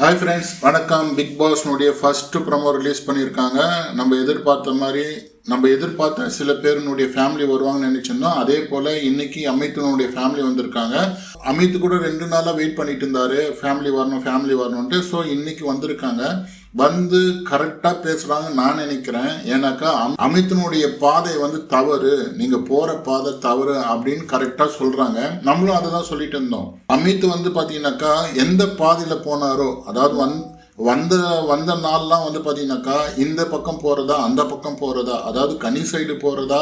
Hi friends வணக்கம். Big பாஸ்னுடைய first promo release பண்ணியிருக்காங்க நம்ம எதிர்பார்த்த மாதிரி நம்ம எதிர்பார்த்த சில பேருனுடைய ஃபேமிலி வருவாங்கன்னு நினச்சிருந்தோம். அதே போல் இன்னைக்கு அமித்துனுடைய ஃபேமிலி வந்திருக்காங்க. அமித் கூட ரெண்டு நாளாக வெயிட் பண்ணிட்டு இருந்தாரு. ஃபேமிலி வரணும் ஃபேமிலி வரணுன்ட்டு ஸோ இன்னைக்கு வந்திருக்காங்க. வந்து கரெக்டாக பேசுகிறாங்க நான் நினைக்கிறேன். ஏன்னாக்கா அம்- அமித்தினுடைய பாதை வந்து தவறு. நீங்கள் போகிற பாதை தவறு அப்படின்னு கரெக்டாக சொல்கிறாங்க நம்மளும் அதை தான் சொல்லிட்டு இருந்தோம். அமித் வந்து பார்த்தீங்கன்னாக்கா எந்த பாதையில் போனாரோ அதாவது வந் வந்த வந்த நாள்லாம் வந்து பார்த்தீங்கன்னாக்கா இந்த பக்கம் போகிறதா அந்த பக்கம் போகிறதா அதாவது கனி சைடு போகிறதா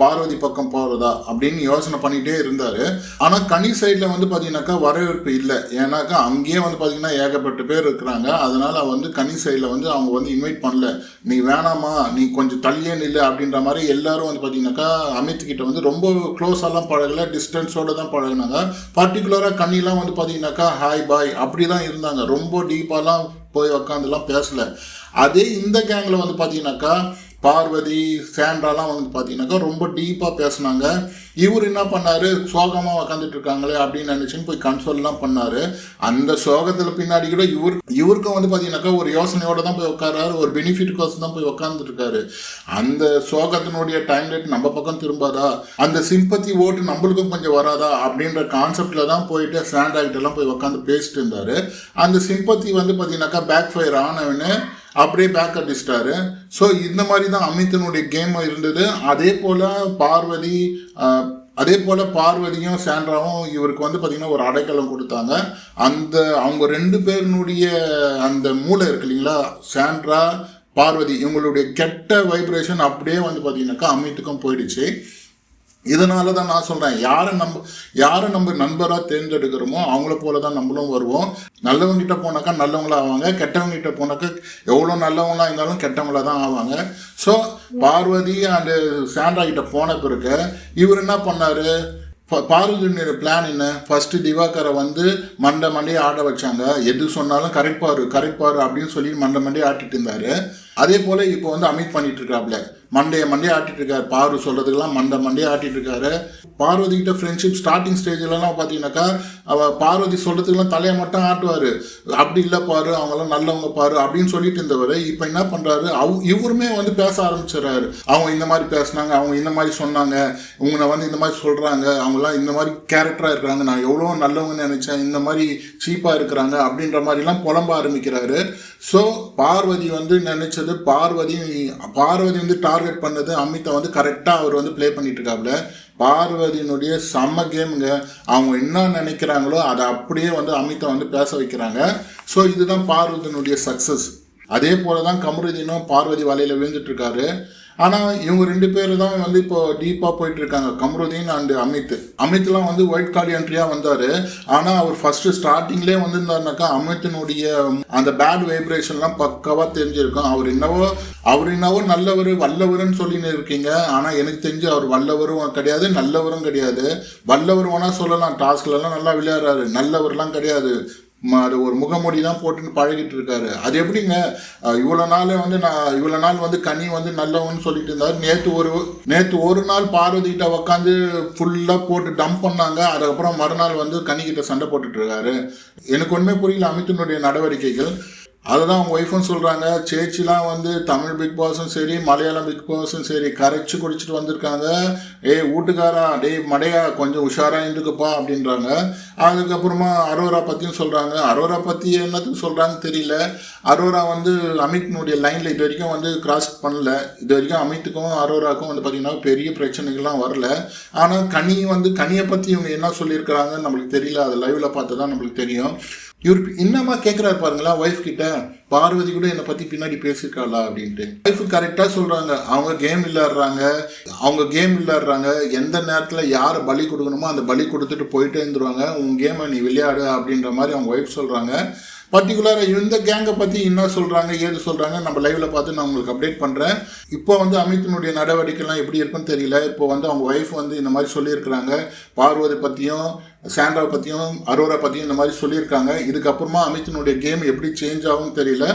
பார்வதி பக்கம் போகிறதா அப்படின்னு யோசனை பண்ணிகிட்டே இருந்தார். ஆனால் கனி சைடில் வந்து பார்த்தீங்கன்னாக்கா வரவேற்பு இல்லை. ஏன்னாக்கா அங்கேயே வந்து பார்த்தீங்கன்னா ஏகப்பட்ட பேர் இருக்கிறாங்க. அதனால் வந்து கனி சைடில் வந்து அவங்க வந்து இன்வைட் பண்ணல. நீ வேணாமா நீ கொஞ்சம் தள்ளியே நில்லு அப்படின்ற மாதிரி எல்லாரும் வந்து பார்த்தீங்கன்னாக்கா அமித் கிட்ட வந்து ரொம்ப க்ளோஸாலாம் பழகலை டிஸ்டன்ஸோடு தான் பழகினாங்க. பர்டிகுலராக கண்ணிலாம் வந்து பார்த்தீங்கன்னாக்கா ஹாய் பாய் அப்படி தான் இருந்தாங்க. ரொம்ப டீப்பாலாம் போய் உக்காந்துலாம் பேசலை. அதே இந்த கேங்கில் வந்து பார்த்தீங்கன்னாக்கா பார்வதி சாண்ட்ராலாம் வந்து பார்த்தீங்கன்னாக்கா ரொம்ப டீப்பாக பேசினாங்க. இவர் என்ன பண்ணார்? சோகமாக உக்காந்துட்டு இருக்காங்களே அப்படின்னு நினச்சின்னு போய் கன்சோல்லாம் பண்ணார். அந்த சோகத்தில் பின்னாடி கூட இவர் இவருக்கும் வந்து பார்த்தீங்கன்னாக்கா ஒரு யோசனையோடு தான் போய் உட்காராரு ஒரு பெனிஃபிட்டுக்கோசம் தான் போய் உட்காந்துருக்காரு அந்த சோகத்தினுடைய டைம் லைட் நம்ம பக்கம் திரும்பாதா? அந்த சிம்பத்தி ஓட்டு நம்மளுக்கும் கொஞ்சம் வராதா? அப்படின்ற கான்செப்டில் தான் போயிட்டு சாண்டாகிட்டெல்லாம் போய் உட்காந்து பேசிட்டு இருந்தார். அந்த சிம்பத்தி வந்து பார்த்தீங்கன்னாக்கா பேக் ஃபயர் ஆனவனு அப்படியே பேக் அடிச்சிட்டாரு. ஸோ இந்த மாதிரி தான் அமித்தனுடைய கேம் இருந்தது. அதே போல் பார்வதி அதே போல் பார்வதியும் சாண்ட்ராவும் இவருக்கு வந்து பார்த்திங்கன்னா ஒரு அடைக்கலம் கொடுத்தாங்க. அந்த அவங்க ரெண்டு பேருனுடைய அந்த மூளை இருக்கு இல்லைங்களா? சாண்ட்ரா பார்வதி இவங்களுடைய கெட்ட வைப்ரேஷன் அப்படியே வந்து பார்த்தீங்கன்னாக்கா அமித்துக்கும் போயிடுச்சு. இதனால தான் நான் சொல்கிறேன் யாரை நம்ம யாரை நம்ம நண்பராக தேர்ந்தெடுக்கிறோமோ அவங்கள போல தான் நம்மளும் வருவோம். நல்லவங்ககிட்ட போனாக்கா நல்லவங்களா ஆவாங்க. கெட்டவங்ககிட்ட போனாக்கா எவ்வளோ நல்லவங்களா இருந்தாலும் கெட்டவங்களா தான் ஆவாங்க. ஸோ பார்வதி அண்டு சாண்டா கிட்ட போன பிறகு இவர் என்ன பண்ணார்? ப- பிளான் என்ன? ஃபர்ஸ்ட் திவாகரை வந்து மண்டை மண்டையை ஆட வச்சாங்க. எது சொன்னாலும் கரைப்பார் கரைப்பார் அப்படின்னு சொல்லி மண்டை மண்டையை ஆட்டிட்டு இருந்தாரு. அதே போல இப்போ வந்து அமித் பண்ணிட்டு இருக்காப்ல. மண்டையை மண்டையை ஆட்டிட்டு இருக்காரு. பாரு சொல்றதுக்கெல்லாம் மண்டை மண்டையை ஆட்டிட்டு இருக்காரு. பார்வதி கிட்ட ஃப்ரெண்ட்ஷிப் ஸ்டார்டிங் ஸ்டேஜ்லலாம் பார்த்தீங்கன்னாக்கா அவ பார்வதி சொல்றதுக்கெல்லாம் தலையை மட்டும் ஆட்டுவாரு. அப்படி இல்லை பாரு அவங்களாம் நல்லவங்க பாரு அப்படின்னு சொல்லிட்டு இருந்தவர். இப்போ என்ன பண்றாரு? அவ் இவருமே வந்து பேச ஆரம்பிச்சிடறாரு. அவங்க இந்த மாதிரி பேசினாங்க அவங்க இந்த மாதிரி சொன்னாங்க உங்களை வந்து இந்த மாதிரி சொல்றாங்க அவங்களாம் இந்த மாதிரி கேரக்டரா இருக்கிறாங்க. நான் எவ்வளோ நல்லவங்கன்னு நினைச்சேன் இந்த மாதிரி சீப்பா இருக்கிறாங்க அப்படின்ற மாதிரிலாம் புலம்ப ஆரம்பிக்கிறாரு. ஸோ பார்வதி வந்து நினைச்சது பார்வதி பார்வதி வந்து டார்கெட் பண்ணது அமித்தை வந்து கரெக்டாக அவர் வந்து ப்ளே பண்ணிட்டு இருக்காப்ல பார்வதியினுடைய செம்ம கேமுங்க அவங்க என்ன நினைக்கிறாங்களோ அதை அப்படியே வந்து அமித்தை வந்து பேச வைக்கிறாங்க. ஸோ இதுதான் பார்வதியினுடைய சக்ஸஸ் அதே போல தான் கமருதீனும் பார்வதி வலையில் விழுந்துட்டு இருக்காரு ஆனால் இவங்க ரெண்டு பேர் தான் வந்து இப்போ டீப்பாக போயிட்டு இருக்காங்க கமருதீன் அண்டு அமித். அமித்லாம் வந்து ஒயிட் கார்டு என்ட்ரியாக வந்தார். ஆனால் அவர் ஃபர்ஸ்ட் ஸ்டார்டிங்லேயே வந்திருந்தாருனாக்கா அமித்தினுடைய அந்த பேட் வைப்ரேஷன்லாம் பக்காவாக தெரிஞ்சிருக்கும். அவர் என்னவோ அவர் என்னவோ நல்லவர் வல்லவர்னு சொல்லின்னு இருக்கீங்க. ஆனால் எனக்கு தெரிஞ்சு அவர் வல்லவரும் கிடையாது நல்லவரும் கிடையாது. வல்லவர் வேணால் சொல்லலாம். டாஸ்க்லலாம் நல்லா விளையாடுறாரு. நல்லவர்லாம் கிடையாது. அது ஒரு முகமூடி தான் போட்டுன்னு பழகிட்டு இருக்காரு. அது எப்படிங்க? இவ்வளோ நாள் வந்து நான் இவ்வளோ நாள் வந்து கனி வந்து நல்லவன்னு சொல்லிட்டு இருந்தார். நேற்று ஒரு நேற்று ஒரு நாள் பார்வதிகிட்ட உட்காந்து ஃபுல்லாக போட்டு டம்ப் பண்ணாங்க. அதுக்கப்புறம் மறுநாள் வந்து கனிக்கிட்ட சண்டை போட்டுட்டு இருக்காரு. எனக்கு ஒன்றுமே புரியல அமித்தினுடைய நடவடிக்கைகள். அதுதான் அவங்க ஒய்ஃபும் சொல்கிறாங்க சேச்சிலாம் வந்து தமிழ் பிக் பாஸும் சரி மலையாளம் பிக் பாஸும் சரி கரைச்சி குடிச்சிட்டு வந்திருக்காங்க. ஏய் வீட்டுக்காரா? டேய் மடையா கொஞ்சம் உஷாராக இருந்துக்குப்பா அப்படின்றாங்க. அதுக்கப்புறமா அரோரா பற்றியும் சொல்கிறாங்க அரோரா பற்றி என்னத்துக்கு சொல்கிறாங்கன்னு தெரியல. அரோரா வந்து அமித்னுடைய லைனில் இது வரைக்கும் வந்து கிராஸ் பண்ணல. இது வரைக்கும் அமித்துக்கும் அரோராக்கும் வந்து பார்த்திங்கன்னா பெரிய பிரச்சனைகள்லாம் வரல. ஆனால் கனி வந்து கனியை பற்றி இவங்க என்ன சொல்லியிருக்கிறாங்கன்னு நம்மளுக்கு தெரியல. அது லைவில் பார்த்து தான் நம்மளுக்கு தெரியும். இவர் என்னமா கேட்குறாரு பாருங்களா ஒய்ஃப் கிட்ட பார்வதி கூட என்னை பற்றி பின்னாடி பேசியிருக்காளா அப்படின்ட்டு. ஒய்ஃப் கரெக்டாக சொல்கிறாங்க அவங்க கேம் விளையாடுறாங்க அவங்க கேம் விளையாடுறாங்க எந்த நேரத்தில் யார் பலி கொடுக்கணுமோ அந்த பலி கொடுத்துட்டு போயிட்டே இருந்துருவாங்க உன் கேமை நீ விளையாடு அப்படின்ற மாதிரி அவங்க ஒய்ஃப் சொல்கிறாங்க பர்டிகுலராக இந்த கேங்கை பற்றி என்ன சொல்கிறாங்க ஏது சொல்கிறாங்க நம்ம லைவில் பார்த்து நான் உங்களுக்கு அப்டேட் பண்ணுறேன் இப்போ வந்து அமித்தினுடைய நடவடிக்கைலாம் எப்படி இருக்குன்னு தெரியல. இப்போ வந்து அவங்க ஒய்ஃப் வந்து இந்த மாதிரி சொல்லியிருக்கிறாங்க. பார்வதி பற்றியும் சாண்ட்ரா பற்றியும் அரோரா பற்றியும் இந்த மாதிரி சொல்லியிருக்காங்க. இதுக்கப்புறமா அமித்தினுடைய கேம் எப்படி சேஞ்ச் ஆகும் தெரியல.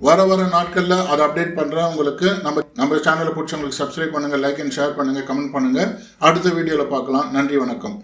வர வர நாட்களில் அதை அப்டேட் பண்ணுறேன் உங்களுக்கு. நம்ம நம்ம சேனலை பிடிச்சவங்களுக்கு சப்ஸ்கிரைப் பண்ணுங்கள் லைக் அண்ட் ஷேர் பண்ணுங்கள் கமெண்ட் பண்ணுங்கள் அடுத்த வீடியோவில் பார்க்கலாம். நன்றி வணக்கம்.